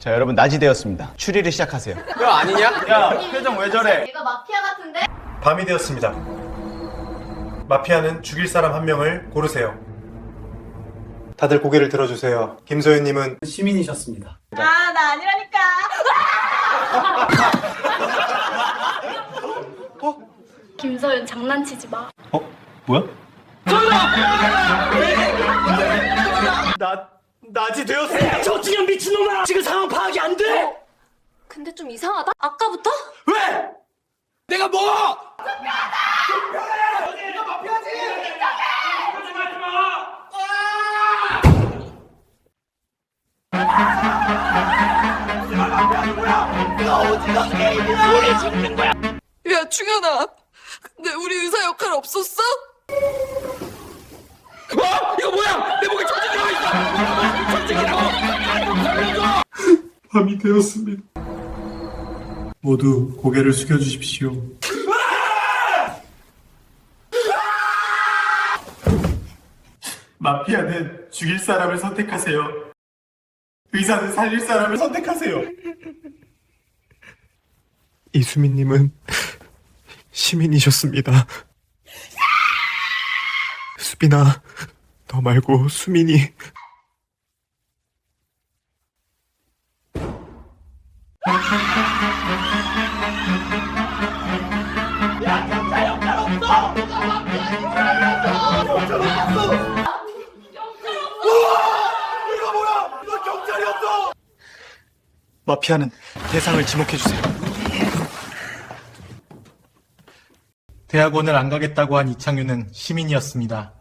자, 여러분 낮이 되었습니다. 추리를 시작하세요. 야 아니냐? 야, 표정 왜 저래? 얘가 마피아 같은데? 밤이 되었습니다. 마피아는 죽일 사람 한 명을 고르세요. 다들 고개를 들어주세요. 김소연님은 시민이셨습니다. 아, 나 아니라니까. 김서윤 장난치지 마. 어? 뭐야? 나 낮이 되었습니다. 저 지금 미친놈아! 지금 상황 파악이 안 돼! 근데 좀 이상하다? 아까부터? 왜? 내가 뭐? 야, 충현아. 근데 우리 의사 역할 없었어? 어? 이거 뭐야? 밤이 되었습니다. 모두 고개를 숙여주십시오. 마피아는 죽일 사람을 선택하세요. 의사는 살릴 사람을 선택하세요. 이수민님은 시민이셨습니다. 수빈아, 너 말고 수민이 마피아는 대상을 지목해주세요. 대학원을 안 가겠다고 한 이창규는 시민이었습니다.